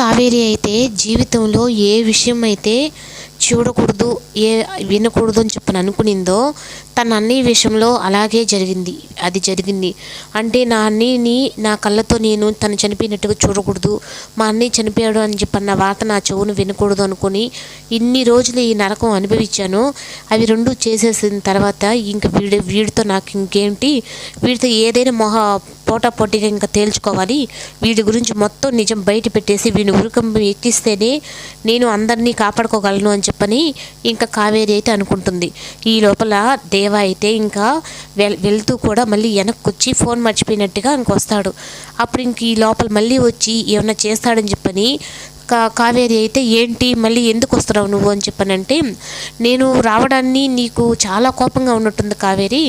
కావేరి అయితే జీవితంలో ఏ విషయం అయితే చూడకూడదు ఏ వినకూడదు అని చెప్పని అనుకునిందో తన అన్ని విషయంలో అలాగే జరిగింది. అది జరిగింది. అంటే నా అన్నీని నా కళ్ళతో నేను తను చనిపోయినట్టుగా చూడకూడదు మా అన్నయ్య చనిపోయాడు అని చెప్పన్న వార్త నా చెవును వినకూడదు అనుకుని ఇన్ని రోజులు ఈ నరకం అనుభవించాను. అవి రెండు చేసేసిన తర్వాత ఇంక వీడి వీడితో నాకు ఇంకేంటి వీడితో ఏదైనా మొహ పోటా పోటీగా ఇంకా తేల్చుకోవాలి. వీడి గురించి మొత్తం నిజం బయట పెట్టేసి వీడిని ఉరుకం ఎక్కిస్తేనే నేను అందరినీ కాపాడుకోగలను అని చెప్పని ఇంకా కావేరి అయితే అనుకుంటుంది. ఈ లోపల దేవ అయితే ఇంకా వెల్ వెళ్తూ కూడా మళ్ళీ వెనక్కి వచ్చి ఫోన్ మర్చిపోయినట్టుగా ఇంకొస్తాడు. అప్పుడు ఇంక ఈ లోపల మళ్ళీ వచ్చి ఏమన్నా చేస్తాడని చెప్పని కా కావేరి అయితే ఏంటి మళ్ళీ ఎందుకు వస్తున్నావు నువ్వు అని చెప్పానంటే నేను రావడాన్ని నీకు చాలా కోపంగా ఉన్నట్టుంది కావేరి.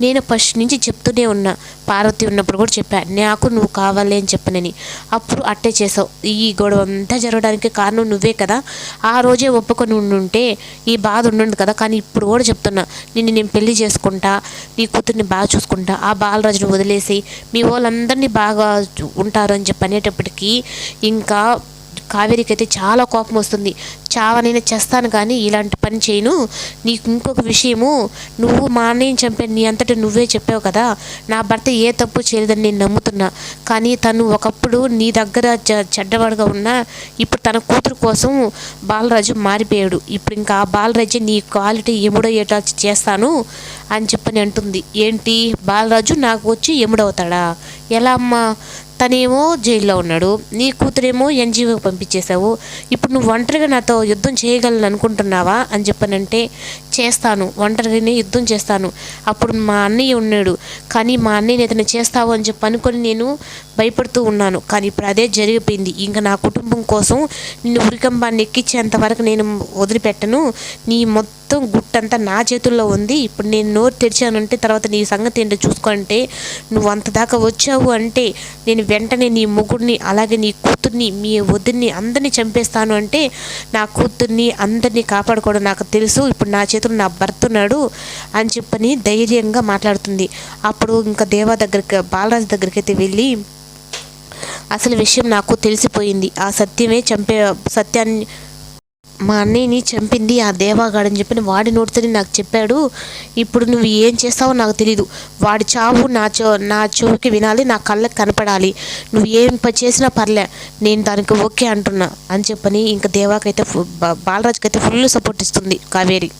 నేను ఫస్ట్ నుంచి చెప్తూనే ఉన్నా. పార్వతి ఉన్నప్పుడు కూడా చెప్పా నాకు నువ్వు కావాలి అని చెప్పనని. అప్పుడు అట్టే చేసావు. ఈ గొడవ అంతా జరగడానికి కారణం నువ్వే కదా. ఆ రోజే ఒప్పుకొని ఉండుంటే ఈ బాధ ఉండుండు కదా. కానీ ఇప్పుడు కూడా చెప్తున్నా నిన్ను నేను పెళ్ళి చేసుకుంటా నీ కూతుర్ని బాగా చూసుకుంటా ఆ బాలరాజును వదిలేసి మీ వాళ్ళందరినీ బాగా ఉంటారు అని చెప్పి అనేటప్పటికీ ఇంకా కావేరికి అయితే చాలా కోపం వస్తుంది. చావనైనా చేస్తాను కానీ ఇలాంటి పని చేయను. నీకు ఇంకొక విషయము నువ్వు మా అన్నయ్యని చంపాను నీ అంతటి నువ్వే చెప్పావు కదా నా భర్త ఏ తప్పు చేయలేదని నేను నమ్ముతున్నా. కానీ తను ఒకప్పుడు నీ దగ్గర చ చెడ్డవాడుగా ఉన్నా ఇప్పుడు తన కూతురు కోసం బాలరాజు మారిపోయాడు. ఇప్పుడు ఇంకా ఆ బాలరాజు నీ క్వాలిటీ ఎముడయ్యేటా చేస్తాను అని చెప్పని అంటుంది. ఏంటి? బాలరాజు నాకు వచ్చి ఎముడవుతాడా? ఎలా అమ్మా? తనేమో జైల్లో ఉన్నాడు. నీ కూతురేమో ఎన్జిఓకి పంపించేశావు. ఇప్పుడు నువ్వు ఒంటరిగా నాతో యుద్ధం చేయగలను అనుకుంటున్నావా అని చెప్పనంటే చేస్తాను ఒంటరిని యుద్ధం చేస్తాను. అప్పుడు మా అన్నయ్య ఉన్నాడు. కానీ మా అన్నయ్యని ఇతను చేస్తావు అని చెప్పి అనుకొని నేను భయపడుతూ ఉన్నాను. కానీ ఇప్పుడు అదే జరిగిపోయింది. ఇంకా నా కుటుంబం కోసం నిన్ను ఉరికంబాన్ని ఎక్కించేంత వరకు నేను వదిలిపెట్టను. నీ మొత్తం మొత్తం గుట్టంతా నా చేతుల్లో ఉంది. ఇప్పుడు నేను నోరు తెరిచానంటే తర్వాత నీ సంగతి ఏంటో చూసుకుంటే నువ్వు అంత దాకా వచ్చావు అంటే నేను వెంటనే నీ ముగ్గురిని అలాగే నీ కూతుర్ని మీ వదిన్ని అందరినీ చంపేస్తాను అంటే నా కూతుర్ని అందరినీ కాపాడుకోవడం నాకు తెలుసు. ఇప్పుడు నా చేతులు నా భర్త ఉన్నాడు అని చెప్పని ధైర్యంగా మాట్లాడుతుంది. అప్పుడు ఇంకా దేవా దగ్గరికి బాలరాజు దగ్గరికి అయితే వెళ్ళి అసలు విషయం నాకు తెలిసిపోయింది. ఆ సత్యమే చంపే సత్యాన్ని మా అన్నయ్యని చంపింది ఆ దేవాగాడని చెప్పి వాడి నోటితోనే నాకు చెప్పాడు. ఇప్పుడు నువ్వు ఏం చేస్తావో నాకు తెలీదు. వాడి చావు నా చో నా చెవుకి వినాలి నా కళ్ళకి కనపడాలి. నువ్వు ఏం చేసినా పర్లే నేను దానికి ఓకే అంటున్నా అని చెప్పని ఇంకా దేవాకైతే బాలరాజుకైతే ఫుల్ సపోర్ట్ ఇస్తుంది కావేరి.